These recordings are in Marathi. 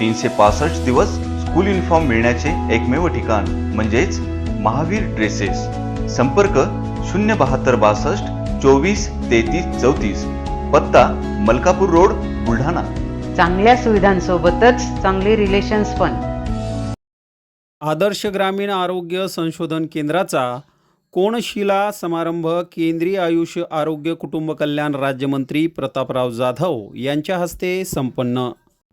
तीनशे पासष्ट दिवस स्कूल युनिफॉर्म मिळण्याचे एकमेव ठिकाण म्हणजेच महावीर ड्रेसेस. संपर्क शून्य बहात्तर बासष्ट चोवीस तेहतीस चौतीस. पत्ता मलकापूर रोड बुलढाणा. चांगल्या सुविधांसोबतच चांगले रिलेशन्स पण. आदर्श ग्रामीण आरोग्य संशोधन केंद्राचा कोणशिला समारंभ केंद्रीय आयुष आरोग्य कुटुंब कल्याण राज्यमंत्री प्रतापराव जाधव यांच्या हस्ते संपन्न.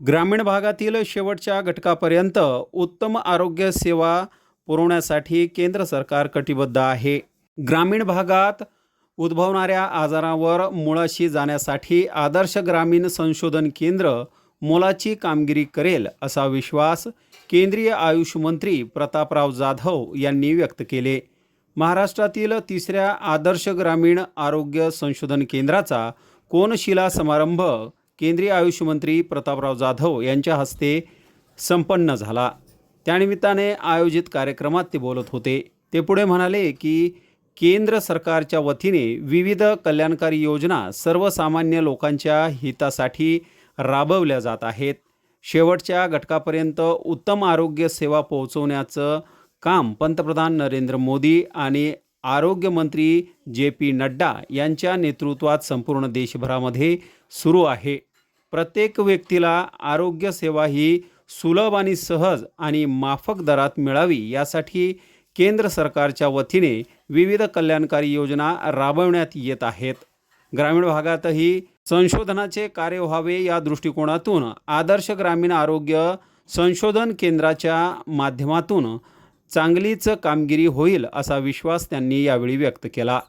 ग्रामीण भागातील शेवटच्या घटकापर्यंत उत्तम आरोग्य सेवा पुरवण्यासाठी केंद्र सरकार कटिबद्ध आहे. ग्रामीण भागात उद्भवणाऱ्या आजारावर मुळाशी जाण्यासाठी आदर्श ग्रामीण संशोधन केंद्र मोलाची कामगिरी करेल असा विश्वास केंद्रीय आयुष मंत्री प्रतापराव जाधव यांनी व्यक्त केले. महाराष्ट्रातील तिसऱ्या आदर्श ग्रामीण आरोग्य संशोधन केंद्राचा कोनशिला समारंभ केंद्रीय आयुष मंत्री प्रतापराव जाधव यांच्या हस्ते संपन्न झाला. त्यानिमित्ताने आयोजित कार्यक्रमात ते बोलत होते. ते पुढे म्हणाले की केंद्र सरकारच्या वतीने विविध कल्याणकारी योजना सर्वसामान्य लोकांच्या हितासाठी राबवल्या जात आहेत. शेवटच्या घटकापर्यंत उत्तम आरोग्य सेवा पोहोचवण्याचं काम पंतप्रधान नरेंद्र मोदी आणि आरोग्यमंत्री जे पी नड्डा यांच्या नेतृत्वात संपूर्ण देशभरामध्ये सुरू आहे. प्रत्येक व्यक्तीला आरोग्य सेवा ही सुलभ आणि सहज आणि माफक दरात मिळावी यासाठी केंद्र सरकारच्या वतीने विविध कल्याणकारी योजना राबवण्यात येत आहेत. ग्रामीण भागातही संशोधनाचे कार्य व्हावे या दृष्टिकोनातून आदर्श ग्रामीण आरोग्य संशोधन केंद्राच्या माध्यमातून चांगलीच कामगिरी होईल असा विश्वास त्यांनी यावेळी व्यक्त केला.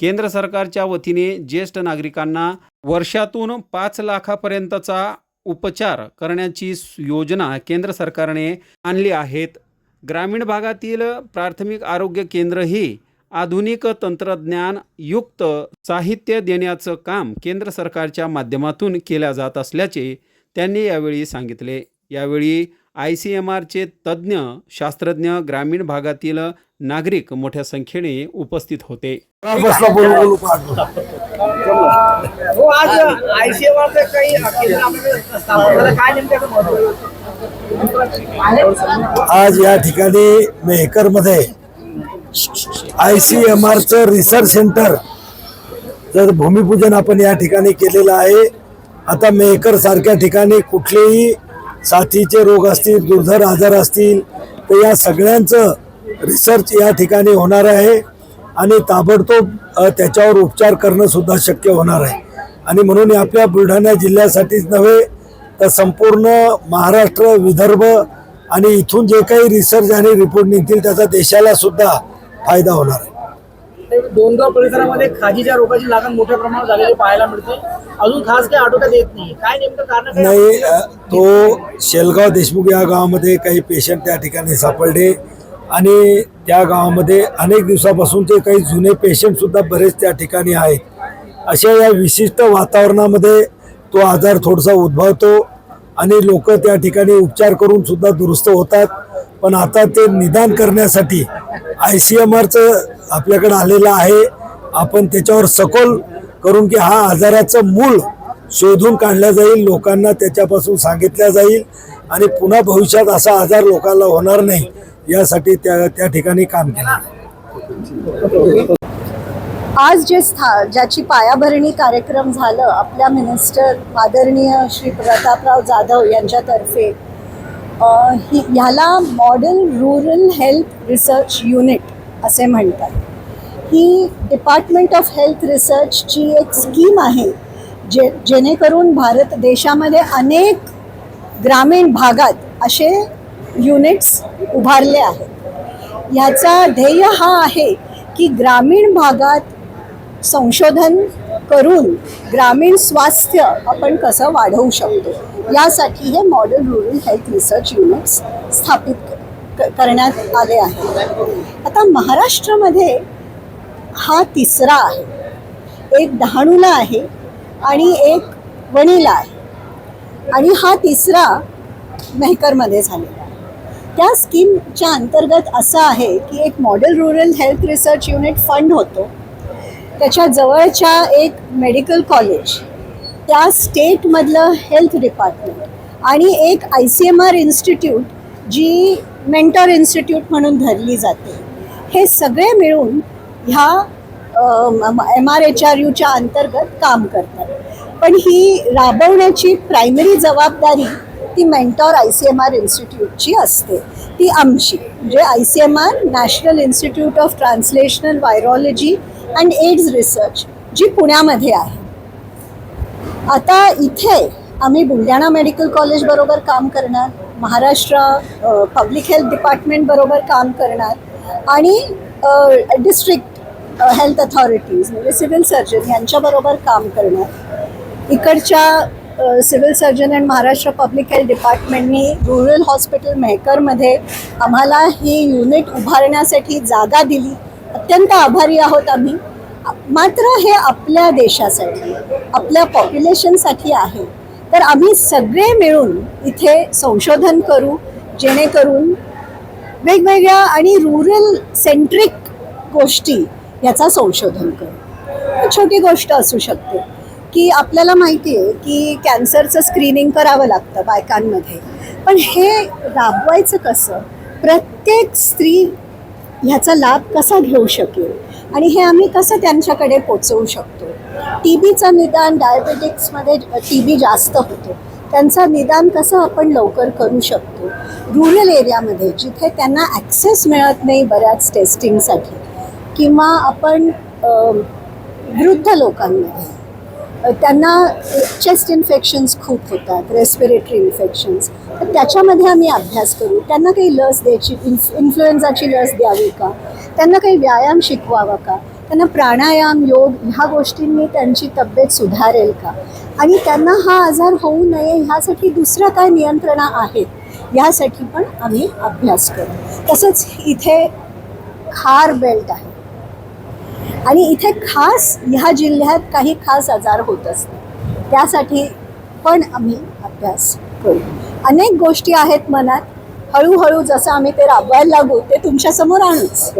केंद्र सरकारच्या वतीने ज्येष्ठ नागरिकांना वर्षातून पाच लाखापर्यंतचा उपचार करण्याची योजना केंद्र सरकारने आणली आहेत. ग्रामीण भागातील प्राथमिक आरोग्य केंद्र ही आधुनिक तंत्रज्ञान युक्त साहित्य देण्याचं काम केंद्र सरकारच्या माध्यमातून केल्या जात असल्याचे त्यांनी यावेळी सांगितले. यावेळी आय सी एम आरचे तज्ज्ञ शास्त्रज्ञ ग्रामीण भागातील नागरिक मोठ्या संख्येने उपस्थित होते. हो आज या ठिकाणी मेहकरमध्ये आय सी एम आरचं रिसर्च सेंटर जर भूमिपूजन आपण या ठिकाणी केलेलं आहे आता मेहकर सारख्या ठिकाणी कुठलेही साथीचे रोग असतील दुर्धर आजार असतील तर या सगळ्यांचं रिसर्च या ठिकाणी होणार आहे आणि ताबडतोब त्याच्यावर उपचार करणं सुद्धा शक्य होणार आहे. आणि म्हणून आपल्या बुलढाणा जिल्ह्यासाठीच नव्हे तर संपूर्ण महाराष्ट्र विदर्भ आणि इथून जे काही रिसर्च आणि रिपोर्ट निघतील त्याचा देशाला सुद्धा फायदा होणार आहे. दोनगाव परिसरामध्ये खाजीच्या रोगाची लागण मोठ्या प्रमाणात झालेली पाहायला मिळते. अजून खास काही आटोक्यात येत नाही. काय नेमकं कारण? नाही तो शेलगाव देशमुख या गावामध्ये काही पेशंट त्या ठिकाणी सापडले. आणि त्या गावामध्ये अनेक दिवसापासून ते काही जुने पेशंटसुद्धा बरेच त्या ठिकाणी आहेत. अशा या विशिष्ट वातावरणामध्ये तो आजार थोडासा उद्भवतो आणि लोक त्या ठिकाणी उपचार करून सुद्धा दुरुस्त होतात. पण आता ते निदान करण्यासाठी आय सी एम आरचं आपल्याकडे आलेलं आहे. आपण त्याच्यावर सखोल करून की हा आजाराचं मूळ शोधून काढल्या जाईल लोकांना त्याच्यापासून सांगितल्या जाईल आणि पुन्हा भविष्यात असा आजार लोकांना होणार नाही. यासाठी त्या त्या ठिकाणी काम केलं. आज जे स्था ज्याची पायाभरणी कार्यक्रम झालं आपल्या मिनिस्टर आदरणीय श्री प्रतापराव जाधव यांच्यातर्फे ही ह्याला model rural health research unit असे म्हणतात. ही डिपार्टमेंट ऑफ हेल्थ रिसर्चची एक स्कीम आहे जे जेणेकरून भारत देशामध्ये अनेक ग्रामीण भागात असे युनिट्स उभारले आहेत. ह्याचा ध्येय हा आहे की ग्रामीण भागात संशोधन करून ग्रामीण स्वास्थ्य आपण कसं वाढवू शकतो यासाठी हे model rural health research units स्थापित क- करण्यात आले आहे. आता महाराष्ट्रामध्ये हा तिसरा आहे. एक डहाणूला आहे आणि एक वणीला आहे. आणि हा तिसरा मेहकरमध्ये झालेला त्या स्कीमच्या अंतर्गत असं आहे की एक model rural health research unit fund होतो. त्याच्या जवळच्या एक मेडिकल कॉलेज त्या स्टेटमधलं हेल्थ डिपार्टमेंट आणि एक I C M R institute G mentor institute म्हणून धरली जाते. हे सगळे मिळून ह्या एम आर एच आर यूच्या अंतर्गत काम करतात. पण ही राबवण्याची प्रायमरी जबाबदारी ती mentor I C M R इन्स्टिट्यूटची असते. ती आमची म्हणजे I C M R national institute of translational virology and AIDS research जी पुण्यामध्ये आहे. आता इथे आम्ही बुलढाणा मेडिकल कॉलेजबरोबर काम करणार महाराष्ट्र पब्लिक हेल्थ डिपार्टमेंटबरोबर काम करणार आणि डिस्ट्रिक्ट हेल्थ अथॉरिटीज म्हणजे सिव्हिल सर्जन यांच्याबरोबर काम करणार. इकडच्या civil surgeon and Maharashtra public health डिपार्टमेंटनी rural hospital मेहकरमध्ये आम्हाला ही युनिट उभारण्यासाठी जागा दिली. अत्यंत आभारी आहोत आम्ही. मात्र हे आपल्या देशासाठी आपल्या पॉप्युलेशनसाठी आहे. तर आम्ही सगळे मिळून इथे संशोधन करू जेणेकरून वेगवेगळ्या आणि रुरल सेंट्रिक गोष्टी याचा संशोधन करू. छोटी गोष्ट असू शकते. की आपल्याला माहिती आहे की कॅन्सरचं स्क्रीनिंग करावं लागतं बायकांमध्ये. पण हे राबवायचं कसं? प्रत्येक स्त्री ह्याचा लाभ कसा घेऊ शकेल? आणि हे आम्ही कसं त्यांच्याकडे पोचवू शकतो? टी बीचं निदान डायबेटिक्समध्ये टी बी जास्त होतो. त्यांचं निदान कसं आपण लवकर करू शकतो? रुरल एरियामध्ये जिथे त्यांना ॲक्सेस मिळत नाही बऱ्याच टेस्टिंगसाठी किंवा आपण वृद्ध लोकांमध्ये त्यांना चेस्ट इन्फेक्शन्स खूप होतात रेस्पिरेटरी इन्फेक्शन्स तर त्याच्यामध्ये आम्ही अभ्यास करू. त्यांना काही लस द्यायची इन्फ इन्फ्लुएन्झाची लस द्यावी का? त्यांना काही व्यायाम शिकवावा का? त्यांना प्राणायाम योग ह्या गोष्टींनी त्यांची तब्येत सुधारेल का? आणि त्यांना हा आजार होऊ नये ह्यासाठी दुसऱ्या काय नियंत्रणा आहेत ह्यासाठी पण आम्ही अभ्यास करू. तसंच इथे खार बेल्ट आहे. आणि इथे खास ह्या जिल्ह्यात काही खास आजार होत असतात. त्यासाठी पण आम्ही अभ्यास करू. अनेक गोष्टी आहेत मनात. हळूहळू जसं आम्ही ते राबवायला लागू ते तुमच्यासमोर आणूच.